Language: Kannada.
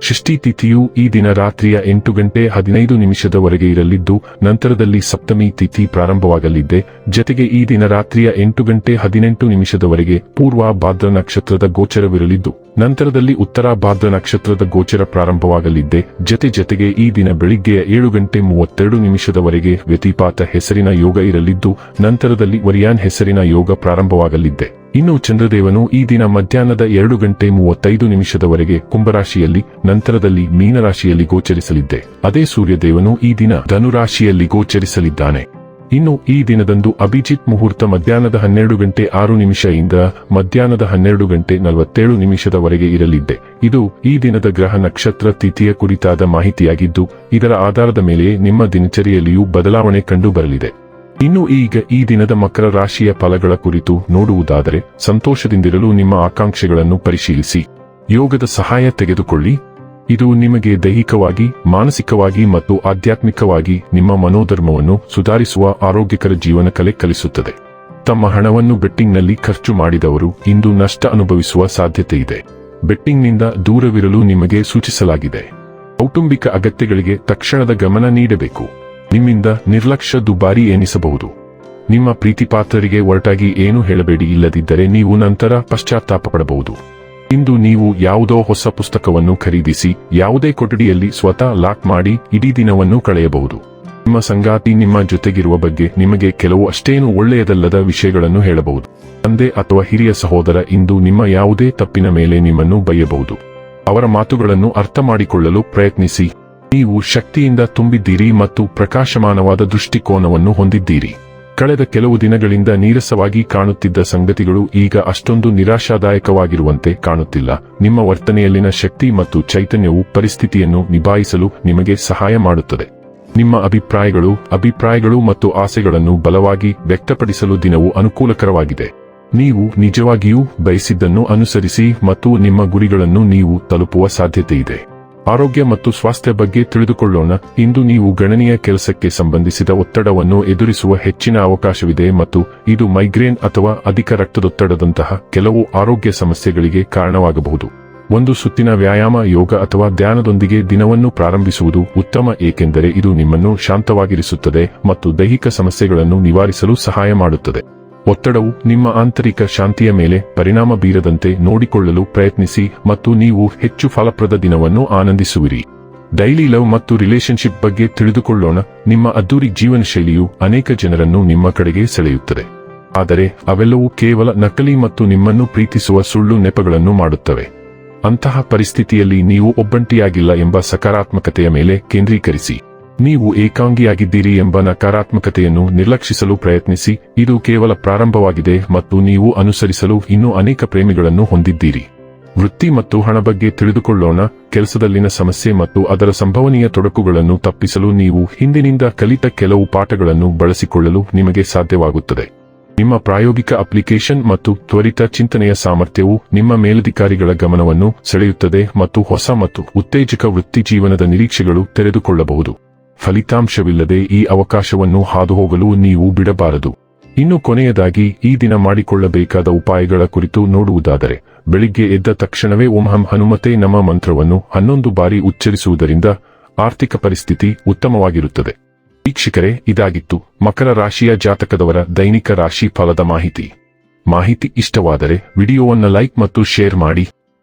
ಷಷ್ಠಿ ತಿಥಿಯು ಈ ದಿನ ರಾತ್ರಿಯ ಎಂಟು ಗಂಟೆ ಹದಿನೈದು ನಿಮಿಷದವರೆಗೆ ಇರಲಿದ್ದು, ನಂತರದಲ್ಲಿ ಸಪ್ತಮಿ ತಿಥಿ ಪ್ರಾರಂಭವಾಗಲಿದ್ದೆ ಜತೆಗೆ ಈ ದಿನ ರಾತ್ರಿಯ ಎಂಟು ಗಂಟೆ ಹದಿನೆಂಟು ನಿಮಿಷದವರೆಗೆ ಪೂರ್ವ ಭಾದ್ರ ನಕ್ಷತ್ರದ ಗೋಚರವಿರಲಿದ್ದು, ನಂತರದಲ್ಲಿ ಉತ್ತರ ಭಾದ್ರ ನಕ್ಷತ್ರದ ಗೋಚರ ಪ್ರಾರಂಭವಾಗಲಿದ್ದೆ ಜತೆ ಜತೆಗೆ ಈ ದಿನ ಬೆಳಿಗ್ಗೆಯ ಏಳು ಗಂಟೆ ಮೂವತ್ತೆರಡು ನಿಮಿಷದವರೆಗೆ ವ್ಯತಿಪಾತ ಹೆಸರಿನ ಯೋಗ ಇರಲಿದ್ದು, ನಂತರದಲ್ಲಿ ವರಿಯಾನ್ ಹೆಸರಿನ ಯೋಗ ಪ್ರಾರಂಭವಾಗಲಿದ್ದೆ ಇನ್ನು ಚಂದ್ರದೇವನು ಈ ದಿನ ಮಧ್ಯಾಹ್ನದ ಎರಡು ಗಂಟೆ ಮೂವತ್ತೈದು ನಿಮಿಷದವರೆಗೆ ಕುಂಭರಾಶಿಯಲ್ಲಿ, ನಂತರದಲ್ಲಿ ಮೀನರಾಶಿಯಲ್ಲಿ ಗೋಚರಿಸಲಿದ್ದೆ. ಅದೇ ಸೂರ್ಯದೇವನು ಈ ದಿನ ಧನುರಾಶಿಯಲ್ಲಿ ಗೋಚರಿಸಲಿದ್ದಾನೆ. ಇನ್ನು ಈ ದಿನದಂದು ಅಭಿಜಿತ್ ಮುಹೂರ್ತ ಮಧ್ಯಾಹ್ನದ ಹನ್ನೆರಡು ಗಂಟೆ ಆರು ನಿಮಿಷದಿಂದ ಮಧ್ಯಾಹ್ನದ ಹನ್ನೆರಡು ಗಂಟೆ ನಲವತ್ತೇಳು ನಿಮಿಷದವರೆಗೆ ಇರಲಿದ್ದೆ. ಇದು ಈ ದಿನದ ಗ್ರಹ ನಕ್ಷತ್ರ ತಿಥಿಯ ಕುರಿತಾದ ಮಾಹಿತಿಯಾಗಿದ್ದು, ಇದರ ಆಧಾರದ ಮೇಲೆ ನಿಮ್ಮ ದಿನಚರಿಯಲ್ಲಿಯೂ ಬದಲಾವಣೆ ಕಂಡು ಬರಲಿದೆ ಇನ್ನು ಈಗ ಈ ದಿನದ ಮಕರ ರಾಶಿಯ ಫಲಗಳ ಕುರಿತು ನೋಡುವುದಾದರೆ ಸಂತೋಷದಿಂದಿರಲು ನಿಮ್ಮ ಆಕಾಂಕ್ಷೆಗಳನ್ನು ಪರಿಶೀಲಿಸಿ. ಯೋಗದ ಸಹಾಯ ತೆಗೆದುಕೊಳ್ಳಿ. ಇದು ನಿಮಗೆ ದೈಹಿಕವಾಗಿ, ಮಾನಸಿಕವಾಗಿ ಮತ್ತು ಆಧ್ಯಾತ್ಮಿಕವಾಗಿ ನಿಮ್ಮ ಮನೋಧರ್ಮವನ್ನು ಸುಧಾರಿಸುವ ಆರೋಗ್ಯಕರ ಜೀವನ ಕಲೆ ಕಲಿಸುತ್ತದೆ. ತಮ್ಮ ಹಣವನ್ನು ಬೆಟ್ಟಿಂಗ್ನಲ್ಲಿ ಖರ್ಚು ಮಾಡಿದವರು ಇಂದು ನಷ್ಟ ಅನುಭವಿಸುವ ಸಾಧ್ಯತೆ ಇದೆ. ಬೆಟ್ಟಿಂಗ್ನಿಂದ ದೂರವಿರಲು ನಿಮಗೆ ಸೂಚಿಸಲಾಗಿದೆ. ಕೌಟುಂಬಿಕ ಅಗತ್ಯಗಳಿಗೆ ತಕ್ಷಣದ ಗಮನ ನೀಡಬೇಕು. ನಿಮ್ಮಿಂದ ನಿರ್ಲಕ್ಷ್ಯ ದುಬಾರಿ ಎನಿಸಬಹುದು. ನಿಮ್ಮ ಪ್ರೀತಿಪಾತ್ರರಿಗೆ ಒರಟಾಗಿ ಏನು ಹೇಳಬೇಡಿ ಇಲ್ಲದಿದ್ದರೆ ನೀವು ನಂತರ ಪಶ್ಚಾತ್ತಾಪ ಪಡಬಹುದು ಇಂದು ನೀವು ಯಾವುದೋ ಹೊಸ ಪುಸ್ತಕವನ್ನು ಖರೀದಿಸಿ, ಯಾವುದೇ ಕೊಠಡಿಯಲ್ಲಿ ಸ್ವತಃ ಲಾಕ್ ಮಾಡಿ ಇಡೀ ದಿನವನ್ನು ಕಳೆಯಬಹುದು. ನಿಮ್ಮ ಸಂಗಾತಿ ನಿಮ್ಮ ಜೊತೆಗಿರುವ ಬಗ್ಗೆ ನಿಮಗೆ ಕೆಲವು ಅಷ್ಟೇನು ಒಳ್ಳೆಯದಲ್ಲದ ವಿಷಯಗಳನ್ನು ಹೇಳಬಹುದು. ತಂದೆ ಅಥವಾ ಹಿರಿಯ ಸಹೋದರ ಇಂದು ನಿಮ್ಮ ಯಾವುದೇ ತಪ್ಪಿನ ಮೇಲೆ ನಿಮ್ಮನ್ನು ಬಯ್ಯಬಹುದು ಅವರ ಮಾತುಗಳನ್ನು ಅರ್ಥ ಮಾಡಿಕೊಳ್ಳಲು ಪ್ರಯತ್ನಿಸಿ. ನೀವು ಶಕ್ತಿಯಿಂದ ತುಂಬಿದ್ದೀರಿ ಮತ್ತು ಪ್ರಕಾಶಮಾನವಾದ ದೃಷ್ಟಿಕೋನವನ್ನು ಹೊಂದಿದ್ದೀರಿ. ಕಳೆದ ಕೆಲವು ದಿನಗಳಿಂದ ನೀರಸವಾಗಿ ಕಾಣುತ್ತಿದ್ದ ಸಂಗತಿಗಳು ಈಗ ಅಷ್ಟೊಂದು ನಿರಾಶಾದಾಯಕವಾಗಿರುವಂತೆ ಕಾಣುತ್ತಿಲ್ಲ. ನಿಮ್ಮ ವರ್ತನೆಯಲ್ಲಿನ ಶಕ್ತಿ ಮತ್ತು ಚೈತನ್ಯವು ಪರಿಸ್ಥಿತಿಯನ್ನು ನಿಭಾಯಿಸಲು ನಿಮಗೆ ಸಹಾಯ ಮಾಡುತ್ತದೆ. ನಿಮ್ಮ ಅಭಿಪ್ರಾಯಗಳು ಅಭಿಪ್ರಾಯಗಳು ಮತ್ತು ಆಸೆಗಳನ್ನು ಬಲವಾಗಿ ವ್ಯಕ್ತಪಡಿಸಲು ದಿನವು ಅನುಕೂಲಕರವಾಗಿದೆ. ನೀವು ನಿಜವಾಗಿಯೂ ಬಯಸಿದ್ದನ್ನು ಅನುಸರಿಸಿ ಮತ್ತು ನಿಮ್ಮ ಗುರಿಗಳನ್ನು ನೀವು ತಲುಪುವ ಸಾಧ್ಯತೆಯಿದೆ. ಆರೋಗ್ಯ ಮತ್ತು ಸ್ವಾಸ್ಥ್ಯ ಬಗ್ಗೆ ತಿಳಿದುಕೊಳ್ಳೋಣ. ಇಂದು ನೀವು ಗಣನೀಯ ಕೆಲಸಕ್ಕೆ ಸಂಬಂಧಿಸಿದ ಒತ್ತಡವನ್ನು ಎದುರಿಸುವ ಹೆಚ್ಚಿನ ಅವಕಾಶವಿದೆ ಮತ್ತು ಇದು ಮೈಗ್ರೇನ್ ಅಥವಾ ಅಧಿಕ ರಕ್ತದೊತ್ತಡದಂತಹ ಕೆಲವು ಆರೋಗ್ಯ ಸಮಸ್ಯೆಗಳಿಗೆ ಕಾರಣವಾಗಬಹುದು. ಒಂದು ಸುತ್ತಿನ ವ್ಯಾಯಾಮ, ಯೋಗ ಅಥವಾ ಧ್ಯಾನದೊಂದಿಗೆ ದಿನವನ್ನು ಪ್ರಾರಂಭಿಸುವುದು ಉತ್ತಮ, ಏಕೆಂದರೆ ಇದು ನಿಮ್ಮನ್ನು ಶಾಂತವಾಗಿರಿಸುತ್ತದೆ ಮತ್ತು ದೈಹಿಕ ಸಮಸ್ಯೆಗಳನ್ನು ನಿವಾರಿಸಲು ಸಹಾಯ ಮಾಡುತ್ತದೆ. ಒತ್ತಡವು ನಿಮ್ಮ ಆಂತರಿಕ ಶಾಂತಿಯ ಮೇಲೆ ಪರಿಣಾಮ ಬೀರದಂತೆ ನೋಡಿಕೊಳ್ಳಲು ಪ್ರಯತ್ನಿಸಿ ಮತ್ತು ನೀವು ಹೆಚ್ಚು ಫಲಪ್ರದ ದಿನವನ್ನು ಆನಂದಿಸುವಿರಿ. ಡೈಲಿ ಲವ್ ಮತ್ತು ರಿಲೇಶನ್ಶಿಪ್ ಬಗ್ಗೆ ತಿಳಿದುಕೊಳ್ಳೋಣ. ನಿಮ್ಮ ಅದ್ದೂರಿ ಜೀವನ ಶೈಲಿಯು ಅನೇಕ ಜನರನ್ನು ನಿಮ್ಮ ಕಡೆಗೆ ಸೆಳೆಯುತ್ತದೆ. ಆದರೆ ಅವೆಲ್ಲವೂ ಕೇವಲ ನಕಲಿ ಮತ್ತು ನಿಮ್ಮನ್ನು ಪ್ರೀತಿಸುವ ಸುಳ್ಳು ನೆಪಗಳನ್ನು ಮಾಡುತ್ತವೆ. ಅಂತಹ ಪರಿಸ್ಥಿತಿಯಲ್ಲಿ ನೀವು ಒಬ್ಬಂಟಿಯಾಗಿಲ್ಲ ಎಂಬ ಸಕಾರಾತ್ಮಕತೆಯ ಮೇಲೆ ಕೇಂದ್ರೀಕರಿಸಿ. ನೀವು ಏಕಾಂಗಿಯಾಗಿದ್ದೀರಿ ಎಂಬ ನಕಾರಾತ್ಮಕತೆಯನ್ನು ನಿರ್ಲಕ್ಷಿಸಲು ಪ್ರಯತ್ನಿಸಿ, ಇದು ಕೇವಲ ಪ್ರಾರಂಭವಾಗಿದೆ ಮತ್ತು ನೀವು ಅನುಸರಿಸಲು ಇನ್ನೂ ಅನೇಕ ಪ್ರೇಮಿಗಳನ್ನು ಹೊಂದಿದ್ದೀರಿ. ವೃತ್ತಿ ಮತ್ತು ಹಣ ಬಗ್ಗೆ ತಿಳಿದುಕೊಳ್ಳೋಣ, ಕೆಲಸದಲ್ಲಿನ ಸಮಸ್ಯೆ ಮತ್ತು ಅದರ ಸಂಭವನೀಯ ತೊಡಕುಗಳನ್ನು ತಪ್ಪಿಸಲು ನೀವು ಹಿಂದಿನಿಂದ ಕಲಿತ ಕೆಲವು ಪಾಠಗಳನ್ನು ಬಳಸಿಕೊಳ್ಳಲು ನಿಮಗೆ ಸಾಧ್ಯವಾಗುತ್ತದೆ. ನಿಮ್ಮ ಪ್ರಾಯೋಗಿಕ ಅಪ್ಲಿಕೇಶನ್ ಮತ್ತು ತ್ವರಿತ ಚಿಂತನೆಯ ಸಾಮರ್ಥ್ಯವು ನಿಮ್ಮ ಮೇಲಧಿಕಾರಿಗಳ ಗಮನವನ್ನು ಸೆಳೆಯುತ್ತದೆ ಮತ್ತು ಹೊಸ ಮತ್ತು ಉತ್ತೇಜಕ ವೃತ್ತಿ ಜೀವನದ ನಿರೀಕ್ಷೆಗಳು ತೆರೆದುಕೊಳ್ಳಬಹುದು. ಫಲಿತಾಂಶವಿಲ್ಲದೆ ಈ ಅವಕಾಶವನ್ನು ಹಾದುಹೋಗಲು ನೀವು ಬಿಡಬಾರದು. ಇನ್ನು ಕೊನೆಯದಾಗಿ, ಈ ದಿನ ಮಾಡಿಕೊಳ್ಳಬೇಕಾದ ಉಪಾಯಗಳ ಕುರಿತು ನೋಡುವುದಾದರೆ, ಬೆಳಿಗ್ಗೆ ಎದ್ದ ತಕ್ಷಣವೇ ಓಂ ಹಂ ಹನುಮತೆ ನಮ್ಮ ಮಂತ್ರವನ್ನು ಹನ್ನೊಂದು ಬಾರಿ ಉಚ್ಚರಿಸುವುದರಿಂದ ಆರ್ಥಿಕ ಪರಿಸ್ಥಿತಿ ಉತ್ತಮವಾಗಿರುತ್ತದೆ. ವೀಕ್ಷಕರೇ, ಇದಾಗಿತ್ತು ಮಕರ ರಾಶಿಯ ಜಾತಕದವರ ದೈನಿಕ ರಾಶಿ ಫಲದ ಮಾಹಿತಿ. ಮಾಹಿತಿ ಇಷ್ಟವಾದರೆ ವಿಡಿಯೋವನ್ನು ಲೈಕ್ ಮತ್ತು ಶೇರ್ ಮಾಡಿ.